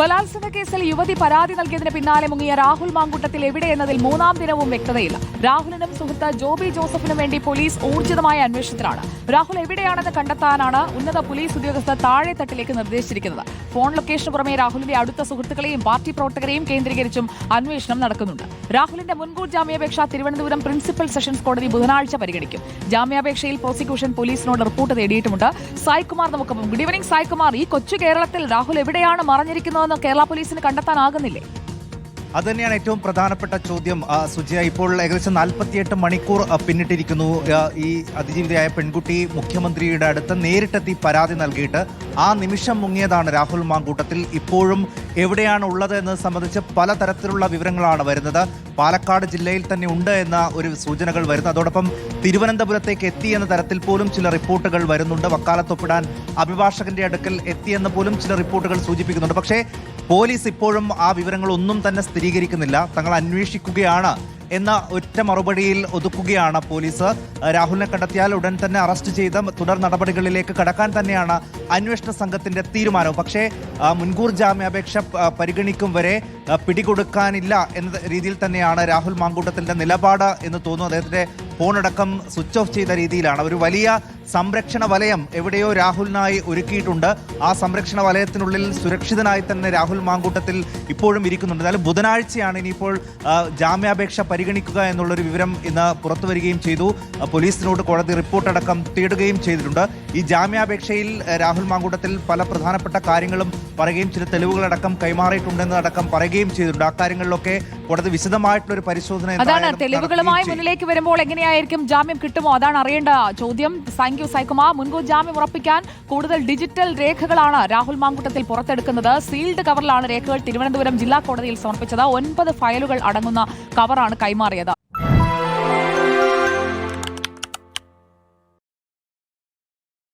ബലാത്സംഗ കേസിൽ യുവതി പരാതി നൽകിയതിന് പിന്നാലെ മുങ്ങിയ രാഹുൽ മാങ്കൂട്ടത്തിൽ എവിടെയെന്നതിൽ മൂന്നാം ദിനവും വ്യക്തതയില്ല. രാഹുലിനും സുഹൃത്ത് ജോബി ജോസഫിനും വേണ്ടി പോലീസ് ഊർജിതമായ അന്വേഷണത്തിലാണ്. രാഹുൽ എവിടെയാണെന്ന് കണ്ടെത്താനാണ് ഉന്നത പോലീസ് ഉദ്യോഗസ്ഥർ താഴെത്തട്ടിലേക്ക് നിർദ്ദേശിച്ചിരിക്കുന്നത്. ഫോൺ ലൊക്കേഷന് പുറമെ രാഹുലിന്റെ അടുത്ത സുഹൃത്തുക്കളെയും പാർട്ടി പ്രവർത്തകരെയും കേന്ദ്രീകരിച്ചും അന്വേഷണം നടക്കുന്നുണ്ട്. രാഹുലിന്റെ മുൻകൂർ ജാമ്യാപേക്ഷ തിരുവനന്തപുരം പ്രിൻസിപ്പൽ സെഷൻസ് കോടതി ബുധനാഴ്ച പരിഗണിക്കും. ജാമ്യാപേക്ഷയിൽ പ്രോസിക്യൂഷൻ പോലീസിനോട് റിപ്പോർട്ട് തേടിയിട്ടുമുണ്ട്. സായ്കുമാർ നമുക്കൊപ്പം. Good evening Saikumar. ഈ കൊച്ചു കേരളത്തിൽ രാഹുൽ എവിടെയാണ് മറഞ്ഞിരിക്കുന്നതെന്ന് കേരള പോലീസിന് കണ്ടെത്താനാകുന്നില്ലേ? അത് തന്നെയാണ് ഏറ്റവും പ്രധാനപ്പെട്ട ചോദ്യം. സുജയ ഇപ്പോൾ ഏകദേശം നാൽപ്പത്തിയെട്ട് മണിക്കൂർ പിന്നിട്ടിരിക്കുന്നു. ഈ അതിജീവിതയായ പെൺകുട്ടി മുഖ്യമന്ത്രിയുടെ അടുത്ത് നേരിട്ടെത്തി പരാതി നൽകിയിട്ട് ആ നിമിഷം മുങ്ങിയതാണ് രാഹുൽ മാങ്കൂട്ടത്തിൽ. ഇപ്പോഴും എവിടെയാണ് ഉള്ളത് എന്നത് സംബന്ധിച്ച് പലതരത്തിലുള്ള വിവരങ്ങളാണ് വരുന്നത്. പാലക്കാട് ജില്ലയിൽ തന്നെ ഉണ്ട് എന്ന ഒരു സൂചനകൾ വരുന്നു. അതോടൊപ്പം തിരുവനന്തപുരത്തേക്ക് എത്തി എന്ന തരത്തിൽ പോലും ചില റിപ്പോർട്ടുകൾ വരുന്നുണ്ട്. വക്കാലത്തൊപ്പിടാൻ അഭിഭാഷകന്റെ അടുക്കൽ എത്തിയെന്ന് പോലും ചില റിപ്പോർട്ടുകൾ സൂചിപ്പിക്കുന്നുണ്ട്. പക്ഷേ പോലീസ് ഇപ്പോഴും ആ വിവരങ്ങളൊന്നും തന്നെ സ്ഥിരീകരിക്കുന്നില്ല. തങ്ങൾ അന്വേഷിക്കുകയാണ്. എന്ന ഒറ്റ മറുപടിയിൽ ഒതുക്കുകയാണ് പോലീസ്. രാഹുലിനെ കണ്ടെത്തിയാൽ ഉടൻ തന്നെ അറസ്റ്റ് ചെയ്ത് തുടർ നടപടികളിലേക്ക് കടക്കാൻ തന്നെയാണ് അന്വേഷണ സംഘത്തിന്റെ തീരുമാനം പക്ഷേ മുൻകൂർ ജാമ്യാപേക്ഷ പരിഗണിക്കും വരെ പിടികൊടുക്കാനില്ല എന്ന രീതിയിൽ തന്നെയാണ് രാഹുൽ മാങ്കൂട്ടത്തിന്റെ നിലപാട് എന്ന് തോന്നുന്നു. അദ്ദേഹത്തിന്റെ ഫോണടക്കം സ്വിച്ച് ഓഫ് ചെയ്ത രീതിയിലാണ്. ഒരു വലിയ സംരക്ഷണ വലയം എവിടെയോ രാഹുലിനായി ഒരുക്കിയിട്ടുണ്ട്. ആ സംരക്ഷണ വലയത്തിനുള്ളിൽ സുരക്ഷിതനായി തന്നെ രാഹുൽ മാങ്കൂട്ടത്തിൽ ഇപ്പോഴും ഇരിക്കുന്നുണ്ട്. എന്നാലും ബുധനാഴ്ചയാണ് ഇനിയിപ്പോൾ ജാമ്യാപേക്ഷ ജാമ്യാപേക്ഷ പരിഗണിക്കുക എന്നുള്ളൊരു വിവരം ഇന്ന് പുറത്തു വരികയും ചെയ്തു. പോലീസിനോട് കോടതി റിപ്പോർട്ടടക്കം തേടുകയും ചെയ്തിട്ടുണ്ട്. ഈ ജാമ്യാപേക്ഷയിൽ രാഹുൽ മാങ്കൂട്ടത്തിൽ പല പ്രധാനപ്പെട്ട കാര്യങ്ങളും പറയുകയും ചില തെളിവുകളടക്കം കൈമാറിയിട്ടുണ്ടെന്നതടക്കം പറയുകയും ചെയ്തിട്ടുണ്ട്. ആ കോടതി വിശദമായിട്ടുള്ള ഒരു പരിശോധന അതാണ് തെളിവുകളുമായി മുന്നിലേക്ക് വരുമ്പോൾ എങ്ങനെയായിരിക്കും ജാമ്യം കിട്ടുമോ? അതാണ് അറിയേണ്ട ചോദ്യം. താങ്ക് യു സൈക്കുമാർ മുൻകൂർ ജാമ്യം ഉറപ്പിക്കാൻ കൂടുതൽ ഡിജിറ്റൽ രേഖകളാണ് രാഹുൽ മാങ്കുട്ടത്തിൽ പുറത്തെടുക്കുന്നത്. സീൽഡ് കവറിലാണ് രേഖകൾ തിരുവനന്തപുരം ജില്ലാ കോടതിയിൽ സമർപ്പിച്ചത്. ഒൻപത് ഫയലുകൾ അടങ്ങുന്ന കവറാണ് കൈമാറിയത്.